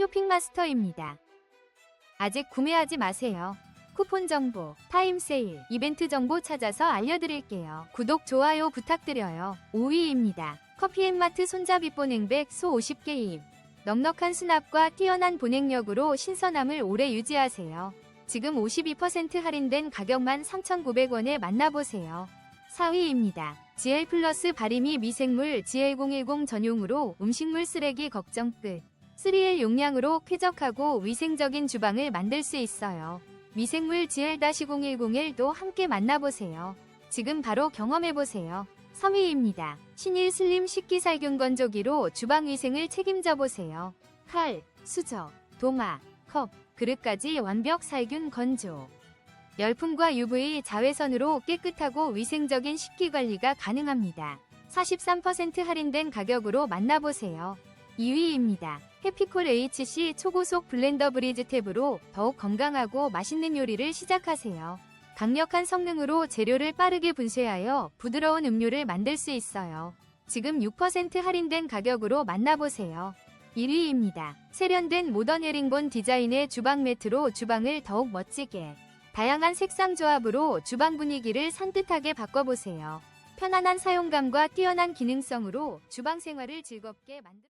쇼핑마스터입니다. 아직 구매하지 마세요. 쿠폰 정보, 타임 세일, 이벤트 정보 찾아서 알려드릴게요. 구독, 좋아요 부탁드려요. 5위입니다. 커피앤마트 손잡이 보냉백 소 50개임. 넉넉한 수납과 뛰어난 보냉력으로 신선함을 오래 유지하세요. 지금 52% 할인된 가격만 3,900원에 만나보세요. 4위입니다. GL 플러스 바리미 미생물 GL010 전용으로 음식물 쓰레기 걱정 끝. 3L 용량으로 쾌적하고 위생적인 주방을 만들 수 있어요. 미생물 GL-010L도 함께 만나보세요. 지금 바로 경험해보세요. 3위입니다. 신일 슬림 식기살균 건조기로 주방 위생을 책임져 보세요. 칼, 수저, 도마, 컵, 그릇까지 완벽 살균 건조. 열풍과 UV 자외선으로 깨끗하고 위생적인 식기 관리가 가능합니다. 43% 할인된 가격으로 만나보세요. 2위입니다. 해피콜 HC 초고속 블렌더 브리즈 탭으로 더욱 건강하고 맛있는 요리를 시작하세요. 강력한 성능으로 재료를 빠르게 분쇄하여 부드러운 음료를 만들 수 있어요. 지금 6% 할인된 가격으로 만나보세요. 1위입니다. 세련된 모던 헤링본 디자인의 주방 매트로 주방을 더욱 멋지게 다양한 색상 조합으로 주방 분위기를 산뜻하게 바꿔보세요. 편안한 사용감과 뛰어난 기능성으로 주방 생활을 즐겁게 만들